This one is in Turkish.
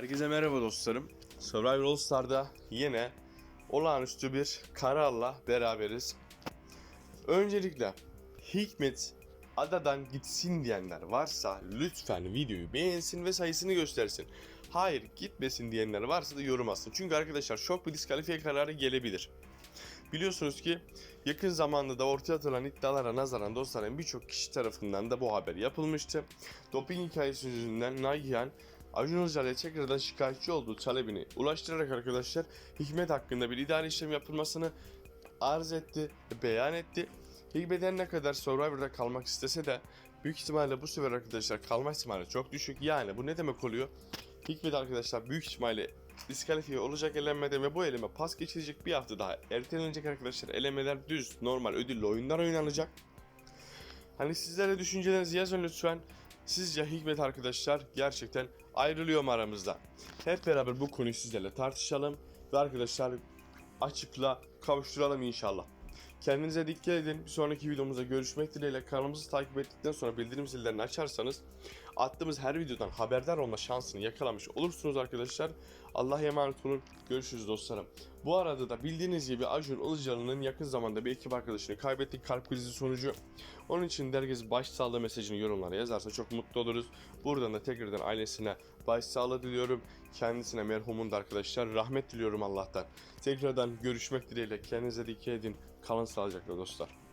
Herkese merhaba dostlarım. Survivor All Star'da yine olağanüstü bir kararla beraberiz. Öncelikle Hikmet adadan gitsin diyenler varsa lütfen videoyu beğensin ve sayısını göstersin. Hayır gitmesin diyenler varsa da yorum atsın. Çünkü arkadaşlar şok bir diskalifiye kararı gelebilir. Biliyorsunuz ki yakın zamanda da ortaya atılan iddialara nazaran dostlarım birçok kişi tarafından da bu haber yapılmıştı. Doping hikayesi yüzünden Nagihan Acun Ilıcalı'ya tekrardan şikayetçi olduğu talebini ulaştırarak arkadaşlar Hikmet hakkında bir idari işlem yapılmasını arz etti, beyan etti. Hikmet her ne kadar Survivor'da kalmak istese de büyük ihtimalle bu sefer arkadaşlar kalma ihtimali çok düşük. Yani bu ne demek oluyor? Hikmet arkadaşlar büyük ihtimalle diskalifiye olacak elemede ve bu eleme pas geçirecek bir hafta daha ertelenecek arkadaşlar. Elemeler düz normal ödüllü oyunlar oynanacak. Hani sizlere düşüncelerinizi yazın lütfen. Sizce Hikmet arkadaşlar gerçekten ayrılıyor mu aramızda? Hep beraber bu konuyu sizlerle tartışalım ve arkadaşlar açıkla kavuşturalım inşallah. Kendinize dikkat edin. Bir sonraki videomuzda görüşmek dileğiyle kanalımızı takip ettikten sonra bildirim zillerini açarsanız attığımız her videodan haberdar olma şansını yakalamış olursunuz arkadaşlar. Allah'a emanet olun. Görüşürüz dostlarım. Bu arada da bildiğiniz gibi Acun Ilıcalı'nın yakın zamanda bir ekip arkadaşını kaybettik kalp krizi sonucu. Onun için herkes başsağlığı mesajını yorumlara yazarsa çok mutlu oluruz. Buradan da tekrardan ailesine başsağlığı diliyorum. Kendisine merhumun da arkadaşlar rahmet diliyorum Allah'tan. Tekrardan görüşmek dileğiyle kendinize dikkat edin. Kalın sağlıcakla dostlar.